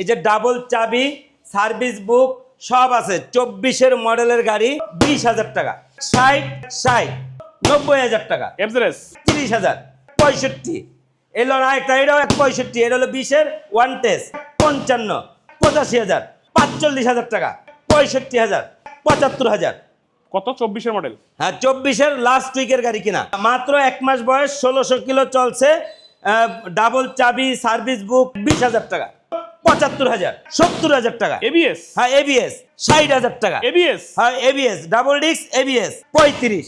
এই যে ডাবল চাবি সার্ভিস বুক সব আছে। চব্বিশের মডেলের গাড়ি বিশ হাজার টাকা। ষাট ষাট নব্বই হাজার টাকা। এফজেরেস তিরিশ হাজার পঁয়ষট্টি। এলো না একটা এটাও এক পঁয়ষট্টি এটা হলো বিশের ওয়ান টেস্ট পঞ্চান্ন পঁচাশি হাজার পাঁচচল্লিশ হাজার টাকা পঁয়ষট্টি হাজার পঁচাত্তর হাজার। কত? চব্বিশের মডেল? হ্যাঁ চব্বিশের লাস্ট উইকের গাড়ি কিনা। মাত্র এক মাস বয়স ষোলোশো কিলো চলছে ডাবল চাবি সার্ভিস বুক বিশ হাজার টাকা। পঁচাত্তর হাজার সত্তর হাজার টাকা। এবিএস হ্যাঁ এবিএস ষাট হাজার টাকা। এবিএস হ্যাঁ এবিএস ডাবল ডিস্ক এবিএস পঁয়ত্রিশ।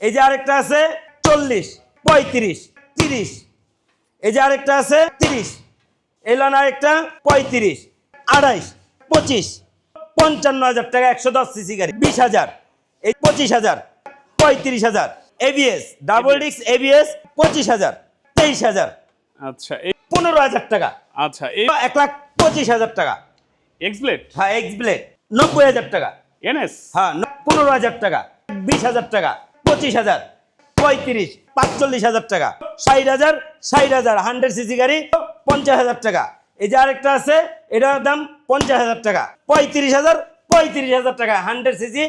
এই যে আরেকটা আছে চল্লিশ পঁয়ত্রিশ তিরিশ। এই যে আরেকটা আছে তিরিশ। এলন আরেকটা পঁয়ত্রিশ আড়াইশ পঁচিশ। পঞ্চান্ন হাজার টাকা একশো দশ সিসি গাড়ি বিশ হাজার। এই পঁচিশ হাজার পঁয়ত্রিশ হাজার। এবিএস ডাবল ডিস্ক এবিএস পঁচিশ হাজার তেইশ হাজার। আচ্ছা এই পনেরো হাজার টাকা। আচ্ছা এই এক লাখ পঁচিশ হাজার টাকা। এক্সব্লেড হ্যাঁ এক্স ব্লেড নব্বই হাজার টাকা। এনএস হ্যাঁ পনেরো হাজার টাকা বিশ হাজার টাকা পঁচিশ হাজার পঁয়ত্রিশ পাঁচচল্লিশ হাজার টাকা ষাট হাজার ষাট হাজার হান্ড্রেড সিসি গাড়ি পঞ্চাশ হাজার টাকা। এই যে আরেকটা আছে এটার দাম পঞ্চাশ হাজার টাকা পঁয়ত্রিশ হাজার পঁয়ত্রিশ হাজার টাকা হান্ড্রেড সিসি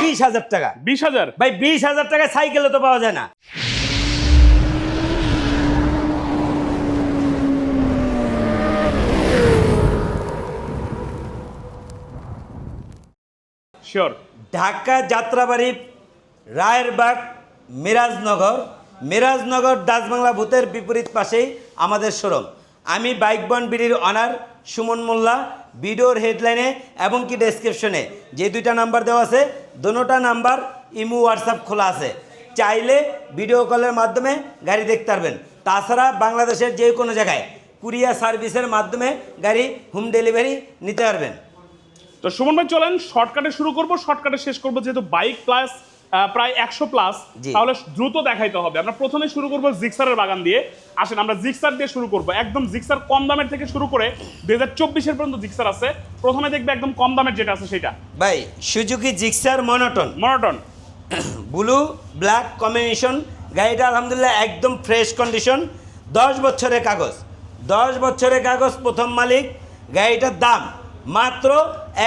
বিশ হাজার টাকা। বিশ হাজার? ভাই বিশ হাজার টাকা সাইকেলে তো পাওয়া যায় না। শিওর ঢাকা যাত্রাবাড়ি, রায়েরবাগ, মিরাজনগর। মিরাজনগর, ডাচবাংলা ভূতের বিপরীত পাশেই আমাদের শোরুম। আমি বাইক বন বিডির অনার সুমন মোল্লা ভিডিওর হেডলাইনে এবং কি ডেসক্রিপশনে যে দুইটা নাম্বার দেওয়া আছে দোনোটা নাম্বার ইমু হোয়াটসঅ্যাপ খোলা আছে। চাইলে ভিডিও কলের মাধ্যমে গাড়ি দেখতে পারবেন। তাছাড়া বাংলাদেশের যে কোনো জায়গায় কুরিয়া সার্ভিসের মাধ্যমে গাড়ি হোম ডেলিভারি নিতে পারবেন। তো সুমন ভাই চলেন শর্টকাটে শুরু করব। শর্টকাটে শেষ করব যেহেতু বাইক প্লাস প্রায় একশো প্লাস তাহলে দ্রুত দেখাইতে হবে। আমরা প্রথমে শুরু করব জিক্সারের বাগান দিয়ে। আসেন আমরা জিক্সার দিয়ে শুরু করব। একদম জিক্সার কম দামের থেকে শুরু করে দুই হাজার চব্বিশের পর্যন্ত জিক্সার আছে। প্রথমে দেখবে একদম কম দামের যেটা আছে সেটা। ভাই Suzuki Gixxer monotone monotone blue black combination গাড়িটা আলহামদুলিল্লাহ একদম ফ্রেশ কন্ডিশন দশ বছরের কাগজ। দশ বছরের কাগজ প্রথম মালিক। গাড়িটার দাম মাত্র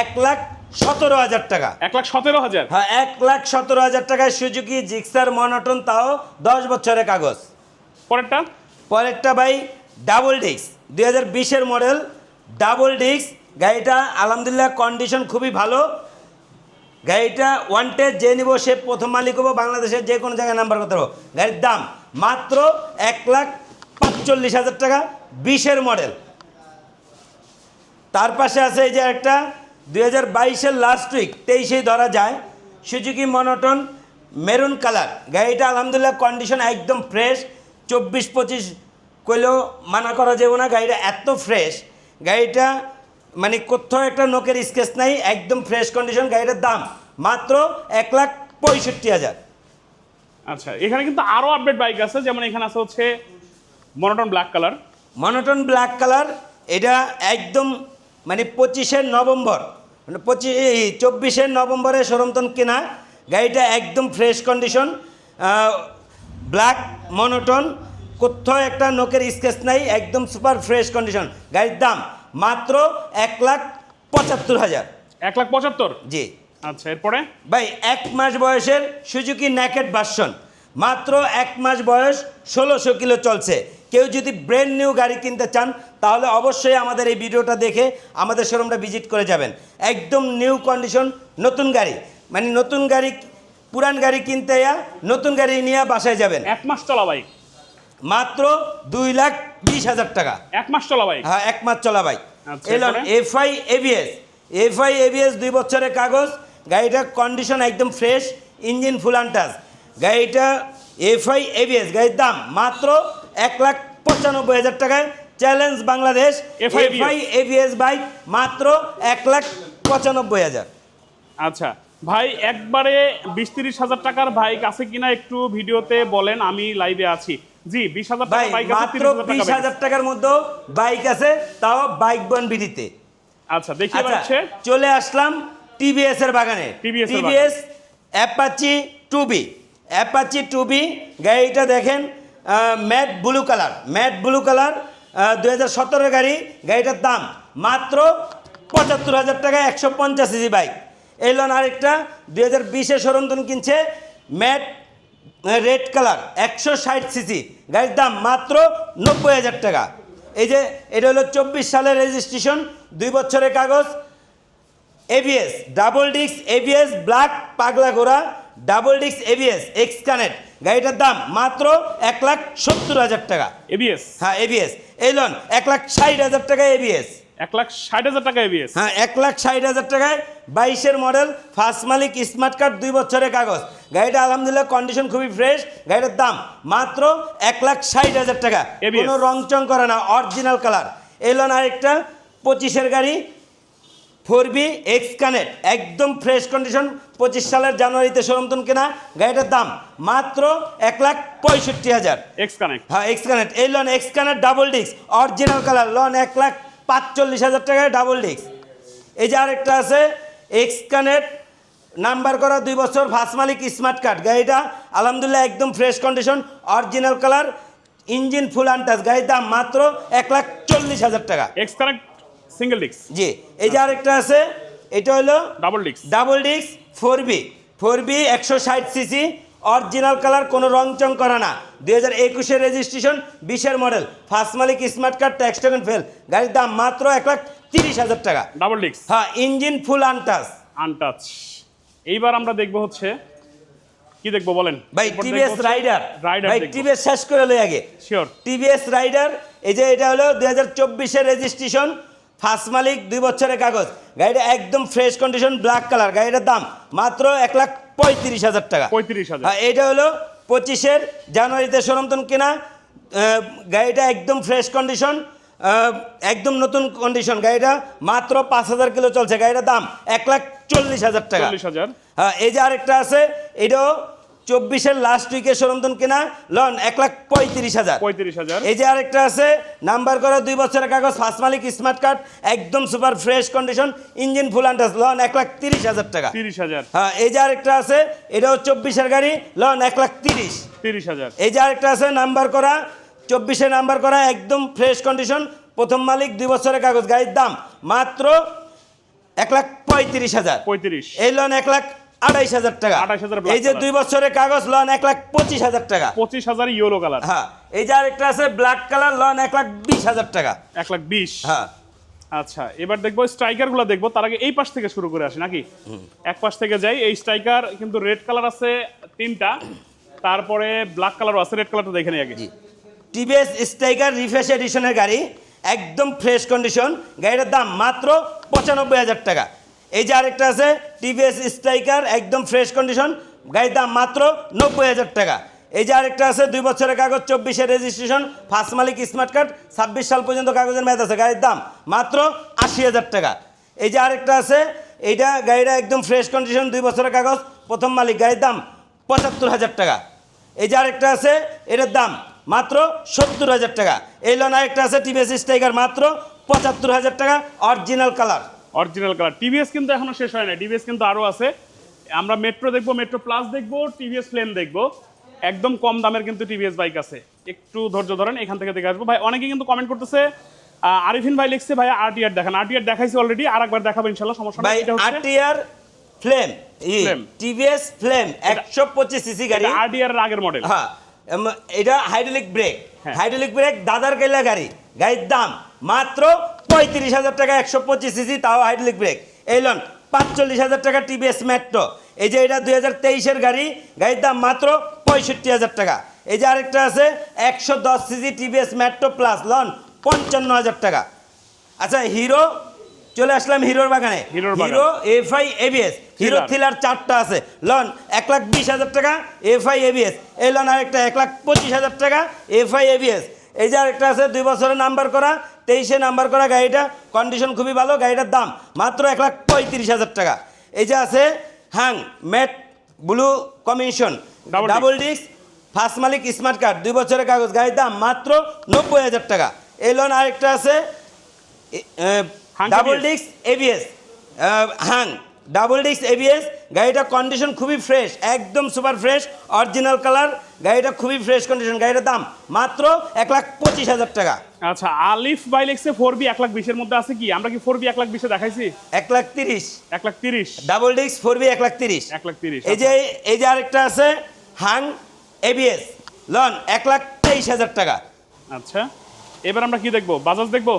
এক লাখ সতেরো হাজার টাকা। এক লাখ সতেরো হাজার? হ্যাঁ এক লাখ সতেরো হাজার টাকায় সুজুকি জিক্সার মনোটন তাও দশ বছরের কাগজ। পরেরটা? পরেরটা ভাই ডাবল ডিস্ক দুই হাজার বিশের মডেল ডাবল ডিস্ক। গাড়িটা আলহামদুলিল্লাহ কন্ডিশন খুবই ভালো। গাড়িটা ওয়ান টেস্ট যে নিব সে প্রথম মালিক হব বাংলাদেশের যে কোনো জায়গায় নাম্বার করতে পারব। গাড়ির দাম মাত্র এক লাখ পাঁচচল্লিশ হাজার টাকা বিশের মডেল। তার পাশে আছে এই যে একটা দুই হাজার বাইশের লাস্ট উইক তেইশেই ধরা যায় সুজুকি মনোটন মেরুন কালার গাড়িটা আলহামদুলিল্লাহ কন্ডিশন একদম ফ্রেশ চব্বিশ পঁচিশ কইলেও মানা করা যাবে না গাড়িটা এত ফ্রেশ গাড়িটা মানে কোথাও একটা নোকের স্কেচ নাই একদম ফ্রেশ কন্ডিশন গাড়িটার দাম মাত্র এক লাখ পঁয়ষট্টি হাজার। আচ্ছা এখানে কিন্তু আরও আপডেট বাইক আছে যেমন এখানে আছে হচ্ছে monotone black colour monotone black colour এটা একদম মানে পঁচিশে নভেম্বর মানে পঁচিশ চব্বিশে নভেম্বরে সরমতন কেনা গাড়িটা একদম ফ্রেশ কন্ডিশন ব্ল্যাক মনোটন কোথাও একটা নোকের স্কেচ নাই একদম সুপার ফ্রেশ কন্ডিশন গাড়ির দাম মাত্র এক লাখ পঁচাত্তর হাজার। এক লাখ পঁচাত্তর? জি। আচ্ছা এরপরে? ভাই এক মাস বয়সের সুজুকি ন্যাকেট ভার্সন মাত্র এক মাস বয়স ষোলোশো কিলো চলছে। কেউ যদি ব্র্যান্ড নিউ গাড়ি কিনতে চান তাহলে অবশ্যই আমাদের এই ভিডিওটা দেখে আমাদের শোরুমটা ভিজিট করে যাবেন। একদম নিউ কন্ডিশন নতুন গাড়ি। মানে নতুন গাড়ি পুরান গাড়ি কিনতে ইয়া নতুন গাড়ি নিয়ে বাসায় যাবেন। এক মাস চলা বাইক মাত্র দুই লাখ বিশ হাজার টাকা। এক মাস চলা বাইক হ্যাঁ এক মাস চলা বাইক আচ্ছা, এলন? এফআই এবিএস এফআই এবিএস দুই বছরের কাগজ। গাড়িটার কন্ডিশন একদম ফ্রেশ ইঞ্জিন ফুল আনটাস গাড়িটা এফআই এবিএস গাড়ির দাম মাত্র এক লাখ পঁচানব্বই হাজার টাকায় challenge Bangladesh FI ABS bike মাত্র এক লাখ পঁচানব্বই হাজার। আচ্ছা ভাই একবারে বিশ তিরিশ হাজার টাকার বাইক আছে কিনা একটু ভিডিওতে বলেন আমি লাইভে আছি। জি বিশ হাজার টাকার বাইক মাত্র বিশ হাজার টাকার মধ্যে বাইক আছে তাও বাইক বন বিধিতে। আচ্ছা দেখি আচ্ছা চলে আসলাম টিভিএস এর বাগানে। TVS Apache two B Apache two B গাড়িটা দেখেন matte blue colour matte blue colour দু হাজার গাড়ি। গাড়িটার দাম মাত্র পঁচাত্তর হাজার টাকা, একশো পঞ্চাশ সিসি বাইক এই লোন আরেকটা দু হাজার বিশে সরন্তন কিনছে ম্যাট রেড কালার একশো ষাট সিসি। গাড়ির দাম মাত্র নব্বই হাজার টাকা। এই যে, এটা হলো চব্বিশ সালের রেজিস্ট্রেশন দুই বছরের কাগজ। ABS double disc ABS black পাগলা ঘোড়া। Double disc ABS X connect. গাড়িটার দাম মাত্র এক লাখ সত্তর হাজার টাকা। এবিএস হ্যাঁ এবিএস এই লোন এক লাখ ষাট হাজার টাকা এবিএস এক লাখ ষাট হাজার টাকা এবিএস হ্যাঁ এক লাখ ষাট হাজার টাকায় বাইশের মডেল ফার্স্ট মালিক স্মার্ট কার্ড দুই বছরের কাগজ। গাড়িটা আলহামদুলিল্লাহ কন্ডিশন খুবই ফ্রেশ গাড়িটার দাম মাত্র এক লাখ ষাট হাজার টাকা। ABS রং চং করে না অরিজিনাল কালার এই লোন আরেকটা পঁচিশের গাড়ি ফোর বি এক্স কানেক্ট একদম ফ্রেশ কন্ডিশন পঁচিশ সালের জানুয়ারিতে সরন্তন কেনা গাড়িটার দাম মাত্র এক লাখ পঁয়ষট্টি হাজার। এক্স কানেক্ট হ্যাঁ এক্স কানেক্ট এই loan X connect double disc original colour loan এক লাখ পাঁচচল্লিশ হাজার টাকায় ডাবল ডিস্ক এই যে আরেকটা আছে এক্স কানেক্ট নাম্বার করা দুই বছর ফার্স্ট মালিক স্মার্ট কার্ড গাড়িটা আলহামদুলিল্লাহ একদম fresh condition original colour engine full untouch গাড়ির দাম মাত্র এক লাখ চল্লিশ হাজার টাকা। এক্স কানেক্ট সিঙ্গেল ডিক্স জি এই যে আরেকটা আছে এটা হলো ডাবল ডিক্স double disc four B four B একশো ষাট সিসি অরিজিনাল কালার কোনো রং চং করা না। দুই হাজার একুশের রেজিস্ট্রেশন বিশের মডেল ফার্স্ট মালিক smart card tax token fail গাড়ির দাম মাত্র এক লাখ তিরিশ হাজার টাকা। ডাবল ডিক্স হ্যাঁ ইঞ্জিন ফুল আনটাস আনটাচ এইবার আমরা দেখব হচ্ছে কি দেখব বলেন? ভাই টিভিএস রাইডার রাইডার ভাই টিভিএস শেষ করে লই আগে। শিওর টিভিএস রাইডার এই যে এটা হলো দুই হাজার চব্বিশের রেজিস্ট্রেশন ফার্স্ট মালিক দুই বছরের কাগজ। গাড়িটা একদম ফ্রেশ কন্ডিশন ব্ল্যাক কালার গাড়িটার দাম মাত্র এক লাখ পঁয়ত্রিশ হাজার টাকা। পঁয়ত্রিশ হাজার। হ্যাঁ এটা হলো পঁচিশের জানুয়ারিতে সনাতন কেনা। গাড়িটা একদম ফ্রেশ কন্ডিশন একদম নতুন কন্ডিশন গাড়িটা মাত্র পাঁচ হাজার কিলো চলছে। গাড়িটার দাম এক লাখ চল্লিশ হাজার টাকা। হ্যাঁ এই যে আরেকটা আছে এটাও চব্বিশের লাস্ট উইকে সরন্তন কেনা? লন এক লাখ পঁয়ত্রিশ হাজার। পঁয়ত্রিশ হাজার। এই যে আরেকটা আছে নাম্বার করা দুই বছরের কাগজ ফার্স্ট মালিক স্মার্ট কার্ড একদম super fresh condition engine full untouch loan এক লাখ তিরিশ হাজার টাকা। তিরিশ হাজার। হ্যাঁ এই যে আরেকটা আছে এটাও চব্বিশের গাড়ি লন এক লাখ তিরিশ। তিরিশ হাজার। এই যে আরেকটা আছে নাম্বার করা চব্বিশে নাম্বার করা একদম ফ্রেশ কন্ডিশন প্রথম মালিক দুই বছরের কাগজ গাড়ির দাম মাত্র এক লাখ পঁয়ত্রিশ হাজার। পঁয়ত্রিশ। এই লোন এক লাখ আড়াইশ হাজার টাকা। 28,000 black এই যে। দুই বছরের কাগজ লোন এক লাখ পঁচিশ হাজার টাকা। পঁচিশ হাজার ইয়েলো কালার হ্যাঁ এই যে আরেকটা আছে ব্ল্যাক কালার লোন এক লাখ বিশ হাজার টাকা। এক লাখ বিশ। হ্যাঁ। আচ্ছা এবার দেখব স্ট্রাইকারগুলো দেখব তার আগে এই পাশ থেকে শুরু করে আসি নাকি? এক পাশ থেকে যাই এই স্ট্রাইকার কিন্তু রেড কালার আছে তিনটা তারপরে ব্ল্যাক কালারও আছে রেড কালারটা দেখে নিই আগে। টিভিএস স্ট্রাইকার রিফ্রেশ এডিশনের গাড়ি একদম ফ্রেশ কন্ডিশন গাড়িটার দাম মাত্র পঁচানব্বই হাজার টাকা। এই যে আরেকটা আছে টিভিএস স্ট্রাইকার একদম ফ্রেশ কন্ডিশন গাড়ির দাম মাত্র নব্বই হাজার টাকা। এই যে আরেকটা আছে, দুই বছরের কাগজ, চব্বিশের রেজিস্ট্রেশন ফার্স্ট মালিক স্মার্ট কার্ড ছাব্বিশ সাল পর্যন্ত কাগজের মেয়াদ আছে, গাড়ির দাম মাত্র আশি হাজার টাকা। এই যে আরেকটা আছে, এইটা গাড়িটা একদম ফ্রেশ কন্ডিশন দুই বছরের কাগজ, প্রথম মালিক, গাড়ির দাম পঁচাত্তর হাজার টাকা। এই যে আরেকটা আছে, এটার দাম মাত্র সত্তর হাজার টাকা। এই লোন আরেকটা আছে টিভিএস স্ট্রাইকার মাত্র পঁচাত্তর হাজার টাকা original colour original colour. TVS কিন্তু এখনও শেষ হয় না টিভিএস কিন্তু আরও আছে। আমরা মেট্রো দেখব মেট্রো প্লাস দেখব টিভিএস প্লেন দেখব। একদম কম দামের কিন্তু টিভিএস বাইক আছে। একটু ধৈর্য ধরেন এখান থেকে দেখে আসব। ভাই অনেকে কিন্তু কমেন্ট করতেছে আরিফিন ভাই লিখছে ভাই আরটিআর দেখান। আরটিআর দেখাইছি অলরেডি আর একবার দেখাবো ইনশাল্লাহ সমস্যা নেই এটা হচ্ছে আরটিআর ফ্লেম টিভিএস ফ্লেম একশো পঁচিশ সিসি গাড়ি। আর আরটিআর এর আগের মডেল হ্যাঁ এটা হাইড্রোলিক ব্রেক। হাইড্রোলিক ব্রেক দাদার কেলা গাড়ি গাড়ির দাম মাত্র পঁয়ত্রিশ হাজার টাকা একশো পঁচিশ সিসি তাও হাইড্রোলিক ব্রেক এই লোন পাঁচচল্লিশ হাজার টাকা টিভিএস মেট্রো এই যে এটা দুই হাজার তেইশের গাড়ি গাড়ির দাম মাত্র পঁয়ষট্টি হাজার টাকা। এই যে আরেকটা আছে একশো দশ CC TVS Metro plus loan পঞ্চান্ন হাজার টাকা। আচ্ছা হিরো চলে আসলাম হিরোর বাগানে। Hero FI ABS Hero Thriller চারটা আছে। লন এক লাখ বিশ হাজার টাকা এফআই এবিএস এই লন আরেকটা এক লাখ পঁচিশ হাজার টাকা এফ এফআই এবিএস এই যে আরেকটা আছে দুই বছরের নাম্বার করা তেইশে নাম্বার করা গাড়িটা কন্ডিশন খুবই ভালো গাড়িটার দাম মাত্র এক লাখ পঁয়ত্রিশ হাজার টাকা। এই যে আছে hang matte blue commission double disc first মালিক স্মার্ট কার্ড দুই বছরের কাগজ গাড়ির দাম মাত্র নব্বই হাজার টাকা। এই লোন আরেকটা আছে ডাবল ডিস্ক এবিএস হ্যাং ডাবল ডিস্ক এবিএস গাড়িটা কন্ডিশন খুবই ফ্রেশ একদম সুপার ফ্রেশ অরিজিনাল কালার গাড়িটা খুবই ফ্রেশ কন্ডিশন গাড়িটার দাম মাত্র এক লাখ পঁচিশ হাজার টাকা। আচ্ছা আলিফ বাইলেক্সে ফোর বি এক লাখ বিশের মধ্যে আছে কি? আমরা কি ফোর বি এক লাখ বিশে দেখাইছি? এক লাখ তিরিশ। এক লাখ তিরিশ। ডাবল ডিস্ক ফোর বি এক লাখ তিরিশ। এক লাখ তিরিশ এই যে এই যে আরেকটা আছে হাং এবিএস লন এক লাখ তেইশ হাজার টাকা। আচ্ছা। এবার আমরা কি দেখব? বাজাজ দেখব?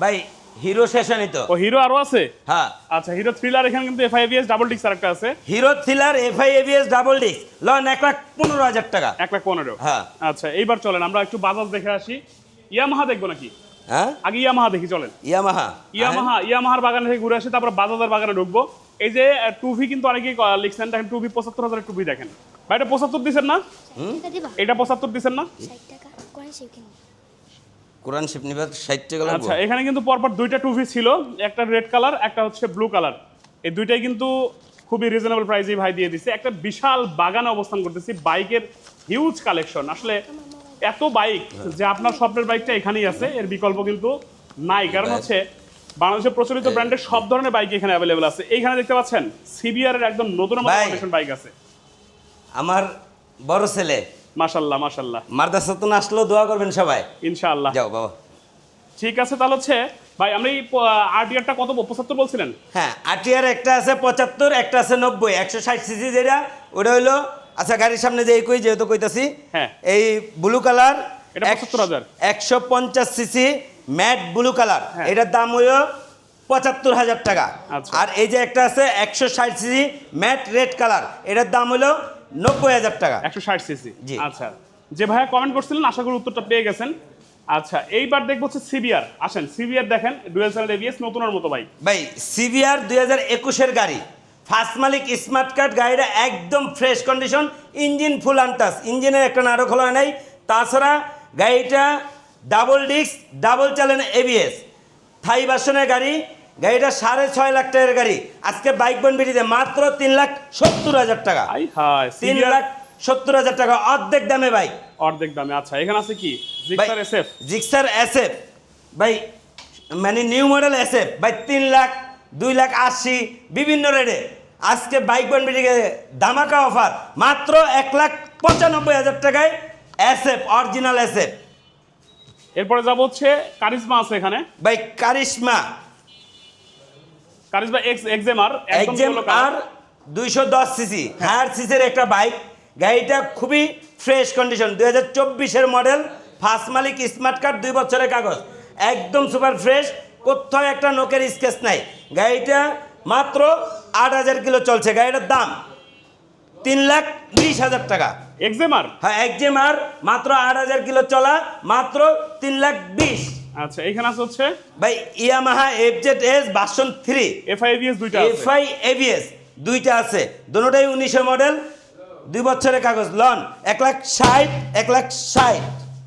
ভাই হিরো সেশনই তো। ও হিরো আরও আছে? হ্যাঁ। আচ্ছা হিরো থ্রিলার এখানে কিন্তু এফ আইভিএস ডাবল ডিক্স আরেকটা আছে। Hero Thriller FI ABS double disc loan এক লাখ পনেরো হাজার টাকা। এক লাখ পনেরো। হ্যাঁ। আচ্ছা এইবার চলেন আমরা একটু বাজাজ দেখে আসি। ইয়ামাহা দেখব নাকি? হ্যাঁ? আগে ইয়ামাহা দেখি চলেন। ইয়ামাহা। ইয়ামাহা ইয়ামাহার বাগানে থেকে ঘুরে আসি তারপর বাজাজের বাগানে ঢুকবো। এই যে টুভি কিন্তু অনেকেই ক- লিখছেন দেখেন টুভি পঁচাত্তর হাজারের টুভি দেখেন। ভাই এটা পঁচাত্তর দিচ্ছেন না? এটা পঁচাত্তর দিচ্ছেন না? ষাট টাকা কোরআন কিনবো কোরআন শিব টাকা লাগবে আচ্ছা এখানে কিন্তু পরপর দুইটা টুভি ছিল একটা রেড কালার একটা হচ্ছে ব্লু কালার এই দুইটাই কিন্তু খুবই রিজনেবল প্রাইসেই ভাই দিয়ে দিচ্ছে একটা বিশাল বাগানে অবস্থান করতেছি বাইকের হিউজ কালেকশন আসলে এত বাইক যে আপনার স্বপ্নের বাইকটা এখানেই আছে এর বিকল্প কিন্তু নাই। কারণ হচ্ছে বাংলাদেশের প্রচলিত ব্র্যান্ডের সব ধরনের বাইক এখানে অ্যাভেলেবল আছে। এইখানে দেখতে পাচ্ছেন সিবিআর এর একদম নতুন বাইক আছে। আমার বড় ছেলে মাশাল্লাহ মাশাল্লাহ। মাদ্রাসাতুন আসলেও দোয়া করবেন সবাই। ইনশাআল্লাহ। যাও বাবা। ঠিক আছে তাহলে হচ্ছে ভাই আমরা এই আরটিআরটা কত পঁচাত্তর বলছিলেন? হ্যাঁ আটিয়ার একটা আছে পঁচাত্তর একটা আছে নব্বই একশো ষাট সিসি যেটা ওটা হইল আচ্ছা গাড়ির সামনে যে কই যেহেতু কইতাছি হ্যাঁ। এই ব্লু কালার এটা 75,000 একশো পঞ্চাশ সিসি ম্যাট ব্লু কালার। এটার দাম হইল পঁচাত্তর হাজার টাকা। আচ্ছা। আর এই যে একটা আছে একশো ষাট সিসি ম্যাট রেড কালার এটার দাম হইল নব্বই হাজার টাকা। একশো ষাট সিসি। জি। আচ্ছা যে ভাইয়া কমেন্ট করছিলেন আশা করি উত্তরটা পেয়ে গেছেন। আচ্ছা এইবার দেখব হচ্ছে সিবিআর আসেন সিবিআর দেখেন ডুয়েল চ্যানেল এবিএস নতুনের মতো ভাই। ভাই সিভিআর দুই হাজার একুশের গাড়ি। ফার্স্ট মালিক স্মার্ট কার্ড গাড়িটা একদম fresh condition engine full untouch ইঞ্জিনের একটা নাড়ো খোলা নাই। তাছাড়া গাড়িটা ডাবল ডিস্ক ডাবল চালেন এবিএস থাই বাসনের গাড়ি গাড়িটা সাড়ে ছয় লাখ টাকার গাড়ি। আজকে বাইক বনবিটিতে মাত্র তিন লাখ সত্তর হাজার টাকা। তিন লাখ সত্তর হাজার টাকা অর্ধেক দামে বাইক। অর্ধেক দামে আচ্ছা এখানে আছে কি? জিক্সার এসএফ জিক্সার এসএফ ভাই মানে নিউ মডেল এসএফ ভাই তিন লাখ দুই লাখ আশি বিভিন্ন রেটে। আজকে বাইক বনবিটিকে ধামাকা অফার মাত্র এক লাখ পঁচানব্বই হাজার টাকায় এসএফ অরিজিনাল এসএফ এরপরে যাব হচ্ছে কারিশমা আছে এখানে। ভাই কারিশমা। কারিজমা এক্স এক্সেমার একদম একজেম আর দুইশো দশ সিসি হায়ার সিসির একটা বাইক গাড়িটা খুবই ফ্রেশ কন্ডিশন দুই হাজার চব্বিশের মডেল ফার্স্ট মালিক স্মার্ট কার্ড দুই বছরের কাগজ। একদম সুপার ফ্রেশ কোথাও একটা নোকের স্কেচ নাই। গাড়িটা মাত্র আট হাজার কিলো চলছে। গাড়িটার দাম তিন লাখ বিশ হাজার টাকা। এক্সেমার হ্যাঁ একজেম আর মাত্র আট হাজার কিলো চলা মাত্র তিন লাখ বিশ। আচ্ছা এখানে আছে হচ্ছে? ভাই Yamaha FZ S version three এফআইভিএস দুইটা আছে। এফআই এবিএস দুইটা আছে। দুটোটাই উনিশের মডেল দুই বছরের কাগজ। লন এক লাখ ষাট এক লাখ ষাট।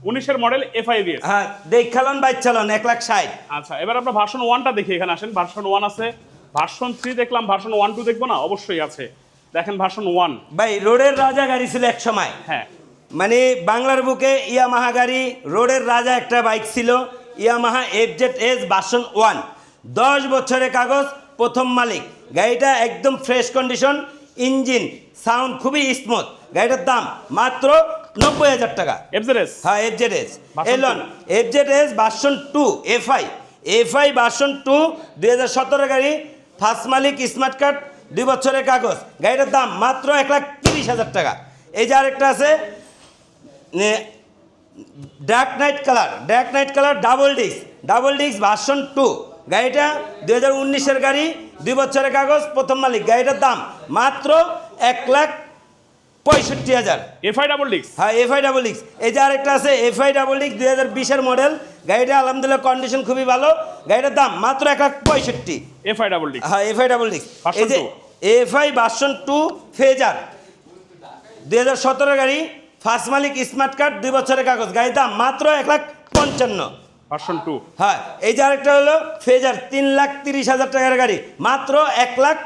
উনিশের মডেল এফআইভিএস হ্যাঁ দেখালন বাইচালন এক লাখ ষাট। আচ্ছা এবার আমরা ভার্সন ওয়ানটা দেখি এখানে আসেন। ভার্সন ওয়ান আছে। ভার্সন থ্রি দেখলাম ভার্সন ওয়ান টু দেখব না? অবশ্যই আছে। দেখেন ভার্সন ওয়ান ভাই রোডের রাজা গাড়ি ছিল এক সময়। হ্যাঁ। মানে বাংলার বুকে ইয়ামাহা গাড়ি রোডের রাজা একটা বাইক ছিল। Yamaha F Z S version one দশ বছরের কাগজ প্রথম মালিক। গাড়িটা একদম ফ্রেশ কন্ডিশন ইঞ্জিন সাউন্ড খুবই স্মুথ গাড়িটার দাম মাত্র নব্বই হাজার টাকা। এফজেডএস হ্যাঁ FZ S Version loan FZ S version two FI FI version two দুই হাজার সতেরো গাড়ি ফার্স্ট মালিক স্মার্ট কার্ড দুই বছরের কাগজ। গাড়িটার দাম মাত্র এক লাখ তিরিশ হাজার টাকা। এই যে আরেকটা আছে dark night colour dark night colour double disc double disc version two গাড়িটা দু হাজার উনিশের গাড়ি দুই বছরের কাগজ প্রথম মালিক। গাড়িটার দাম মাত্র এক লাখ পঁয়ষট্টি হাজার। এফআই ডাবল ডিক্স হ্যাঁ এফআই ডাবল এক্স এই যে আরেকটা আছে এফআই ডাবল এক্স দুই হাজার বিশের মডেল গাড়িটা আলহামদুলিল্লাহ কন্ডিশন খুবই ভালো। গাড়িটার দাম মাত্র এক লাখ পঁয়ষট্টি। এফআই ডাবল ডিক্স হ্যাঁ এফআই ডাবল Version এই যে। এফআই ভার্সন টু ফেজার দুই হাজার সতেরো গাড়ি ফার্স্ট মালিক স্মার্ট কার্ড দুই বছরের কাগজ। গাড়ির দাম মাত্র এক লাখ পঞ্চান্ন। Version two. হ্যাঁ। এই যে আরেকটা হলো ফেজার তিন লাখ তিরিশ হাজার টাকার গাড়ি। মাত্র এক লাখ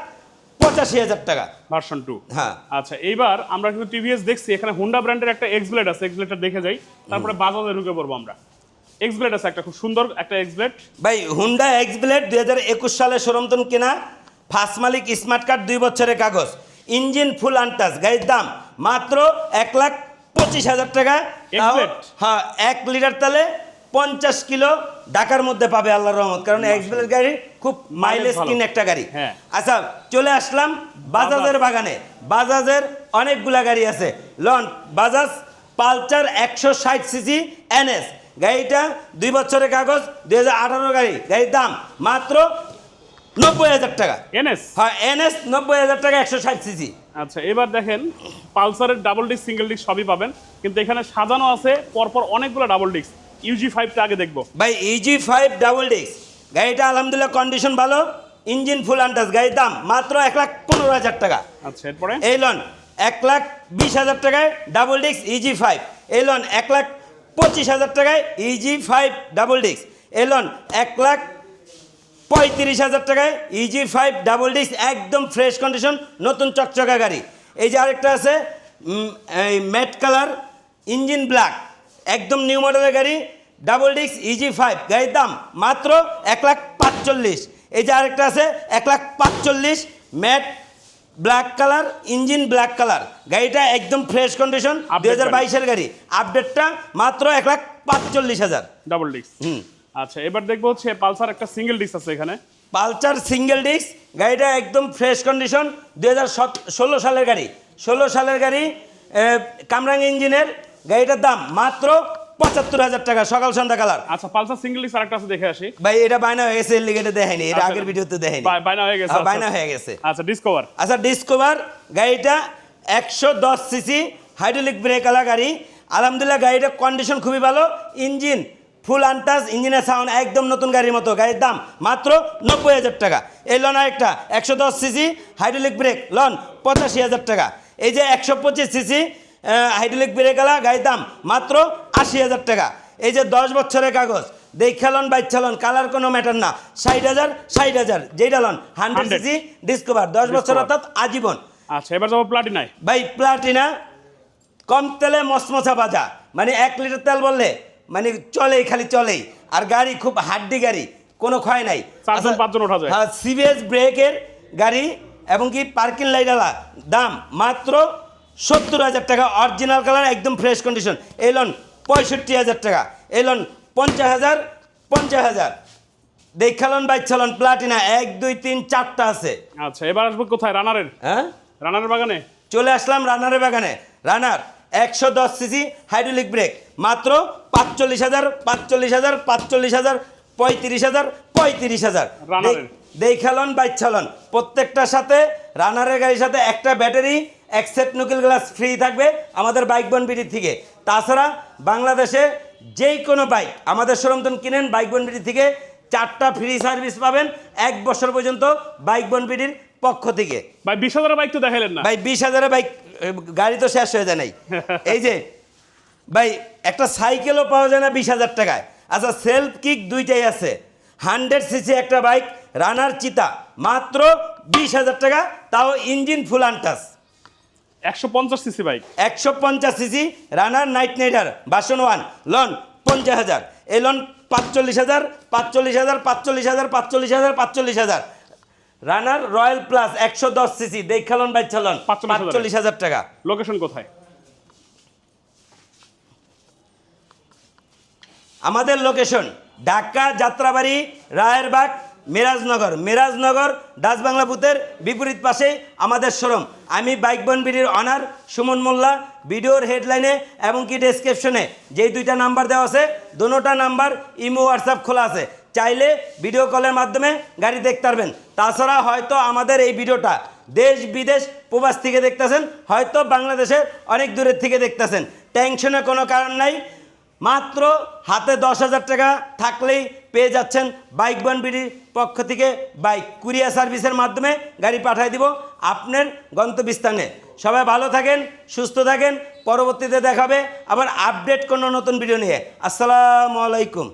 পঁচাশি হাজার টাকা। Version two. হ্যাঁ। আচ্ছা এইবার আমরা কিন্তু টিভিএস দেখছি এখানে হুন্ডা ব্র্যান্ডের একটা এক্সব্লেড আছে এক্সব্লেডটা দেখে যাই। তারপরে বাজাজে ঢুকে পড়ব আমরা। এক্সব্লেড আছে একটা খুব সুন্দর একটা এক্সব্লেড ভাই হুন্ডা এক্স ব্লেড দুই হাজার একুশ সালে সরমতন কেনা? ফার্স্ট মালিক স্মার্ট কার্ড দুই বছরের কাগজ। ইঞ্জিন ফুল আনটাস গাড়ির দাম মাত্র এক লাখ পঁচিশ হাজার টাকা। হ্যাঁ এক লিটার তেলে পঞ্চাশ কিলো ঢাকার মধ্যে পাবে আল্লাহ রহমত। কারণ এক্সবেলের গাড়ি খুব মাইলেজ কিন একটা গাড়ি। হ্যাঁ। আচ্ছা চলে আসলাম বাজাজের বাগানে। বাজাজের অনেকগুলা গাড়ি আছে। লন বাজাজ পালচার একশো ষাট সিসি এনএস। গাড়িটা দুই বছরের কাগজ দুই হাজার আঠারো গাড়ি। গাড়ির দাম মাত্র নব্বই হাজার টাকা। এনএস? হ্যাঁ এনএস নব্বই হাজার টাকা একশো ষাট সিসি। আচ্ছা এবার দেখেন পালসারের ডাবল ডিস্ক সিঙ্গেল ডিস্ক সবই পাবেন। কিন্তু এখানে সাজানো আছে পরপর অনেকগুলো ডাবল ডিস্ক ইউজি ফাইভটা আগে দেখব। ভাই ইজি ফাইভ ডাবল ডিস্ক গাড়িটা আলহামদুলিল্লাহ কন্ডিশন ভালো। ইঞ্জিন ফুল আন্টাস গাড়ির দাম মাত্র এক লাখ পনেরো হাজার টাকা। আচ্ছা এরপরে? এই লন এক লাখ বিশ হাজার টাকায় ডাবল ডিস্ক ইজি ফাইভ এই লন এক লাখ পঁচিশ হাজার টাকায় ইজি ফাইভ ডাবল ডিস্ক এই লন এক লাখ পঁয়ত্রিশ হাজার টাকায় ইজি ফাইভ ডাবল ডিস্ক একদম ফ্রেশ কন্ডিশন নতুন চকচকা গাড়ি। এই যে আরেকটা আছে এই ম্যাট কালার ইঞ্জিন ব্ল্যাক একদম নিউ মডেলের গাড়ি ডাবল ডিস্ক ইজি ফাইভ গাড়ির দাম মাত্র এক লাখ পাঁচচল্লিশ। এই যে আরেকটা আছে এক লাখ পাঁচচল্লিশ matte black colour engine black colour গাড়িটা একদম ফ্রেশ কন্ডিশন দুই হাজার বাইশের গাড়ি। আপডেটটা মাত্র এক লাখ পাঁচচল্লিশ হাজার। ডাবল ডিস্ক হুম। আচ্ছা এবার দেখব হচ্ছে পালসার একটা সিঙ্গেল ডিস্ক আছে এখানে। পালসার সিঙ্গেল ডিস্ক গাড়িটা একদম ফ্রেশ কন্ডিশন হাজার ষোলো সালের গাড়ি। ষোলো সালের গাড়ি কামরাং ইঞ্জিনের গাড়িটার দাম মাত্র পঁচাত্তর হাজার টাকা সকাল সন্ধ্যা কালার। আচ্ছা পালসার সিঙ্গেল ডিস্ক আরেকটা আছে দেখে আসি। ভাই এটা বায়না হয়ে গেছে এর লিগে এটা আচ্ছা। আগের ভিডিওতে দেখায়নি বাই- বায়না হয়ে গেছে হ্যাঁ, আচ্ছা। বায়না হয়ে গেছে। আচ্ছা ডিসকভার আচ্ছা ডিসকভার গাড়িটা একশো দশ সিসি হাইড্রোলিক ব্রেকওয়ালা গাড়ি। আলহামদুলিল্লাহ গাড়িটার কন্ডিশন খুবই ভালো ইঞ্জিন ফুল আনটাস ইঞ্জিনের সাউন্ড একদম নতুন গাড়ির মতো। গাড়ির দাম মাত্র নব্বই হাজার টাকা। এই লন একটা একশো দশ সিসি হাইড্রোলিক ব্রেক লন পঁচাশি হাজার টাকা। এই যে একশো পঁচিশ সিসি হাইড্রোলিক ব্রেকওয়ালা গাড়ির দাম মাত্র আশি হাজার টাকা। এই যে দশ বছরের কাগজ দেখালন বাইচালন কালার কোনো ম্যাটার না। ষাট হাজার ষাট হাজার যেটা লন হান্ড্রেড 100 সিসি ডিসকভার দশ বছর। অর্থাৎ আজীবন। আচ্ছা এবার যাব প্লাটিনায় ভাই প্লাটিনা কম তেলে মসমসা বাজা। মানে এক লিটার তেল বললে মানে চলেই খালি চলেই। আর গাড়ি খুব হাড্ডি গাড়ি কোনো ক্ষয় নাই। ওঠা হ্যাঁ সিবিএস ব্রেকের গাড়ি এবং কি পার্কিং লাইটালা দাম মাত্র সত্তর হাজার টাকা অরিজিনাল কালার একদম ফ্রেশ কন্ডিশন এই লোন পঁয়ষট্টি হাজার টাকা। এই লোন পঞ্চাশ হাজার পঞ্চাশ হাজার। দেখালন বাইচালন প্লাটিনা এক দুই তিন চারটা আছে। আচ্ছা এবার আসব কোথায়? রানারের? হ্যাঁ? রানারের বাগানে? চলে আসলাম রানারের বাগানে। রানার একশো দশ সিসি হাইড্রোলিক ব্রেক। মাত্র পাঁচচল্লিশ হাজার পাঁচচল্লিশ হাজার পাঁচচল্লিশ হাজার পঁয়ত্রিশ হাজার পঁয়ত্রিশ হাজার। দেখালন বাইচালন প্রত্যেকটার সাথে রানারের গাড়ির সাথে একটা ব্যাটারি এক সেট নুকিল গ্লাস ফ্রি থাকবে আমাদের বাইক বনবিডি থেকে। তাছাড়া বাংলাদেশে যেই কোনো বাইক আমাদের সরমতন কিনেন বাইক বনবিডি থেকে চারটা ফ্রি সার্ভিস পাবেন এক বছর পর্যন্ত বাইক বনবিডির পক্ষ থেকে। ভাই বিশ হাজারের বাইক তো দেখাইলেন না। ভাই বিশ হাজারের বাইক গাড়ি তো শেষ হয়ে যায় নাই। এই যে ভাই একটা সাইকেলও পাওয়া যায় না বিশ হাজার টাকায়। আচ্ছা সেলফ কিক দুইটাই আছে। হান্ড্রেড সিসি একটা বাইক রানার চিতা। মাত্র বিশ হাজার টাকা তাও ইঞ্জিন ফুল আনটাস একশো পঞ্চাশ সিসি বাইক একশো পঞ্চাশ সিসি রানার নাইট নাইডার বাসন ওয়ান লন পঞ্চাশ হাজার। এই লন পাঁচচল্লিশ হাজার পাঁচচল্লিশ হাজার পাঁচচল্লিশ হাজার পাঁচচল্লিশ হাজার পাঁচচল্লিশ হাজার। রানার রয়্যাল প্লাস একশো দশ সিসি দেখালন বাইচালন 45,000 পাঁচচল্লিশ হাজার। টাকা। লোকেশন কোথায়? আমাদের লোকেশন ঢাকা যাত্রাবাড়ি রায়েরবাগ মিরাজনগর। মিরাজনগর ডাচবাংলা বুথের বিপরীত পাশে আমাদের শোরুম আমি বাইক বনবিড়ির অনার সুমন মোল্লা। ভিডিওর হেডলাইনে এবং কি ডেসক্রিপশনে যেই দুইটা নাম্বার দেওয়া আছে দুটোটা নাম্বার ইমো হোয়াটসঅ্যাপ খোলা আছে। চাইলে ভিডিও কলের মাধ্যমে গাড়ি দেখতে পারবেন। তাছাড়া হয়তো আমাদের এই ভিডিওটা দেশ বিদেশ প্রবাস থেকে দেখতেছেন, হয়তো বাংলাদেশের অনেক দূরের থেকে দেখতেছেন। টেনশনের কোনো কারণ নাই। মাত্র হাতে দশ হাজার টাকা থাকলেই পেয়ে যাচ্ছেন বাইক বনবিডির পক্ষ থেকে বাইক কুরিয়ার সার্ভিসের মাধ্যমে গাড়ি পাঠিয়ে দিব আপনার গন্তব্যস্থানে। সবাই ভালো থাকেন, সুস্থ থাকেন, পরবর্তীতে দেখাবে আবার আপডেট কোনো নতুন ভিডিও নিয়ে। আসসালামু আলাইকুম।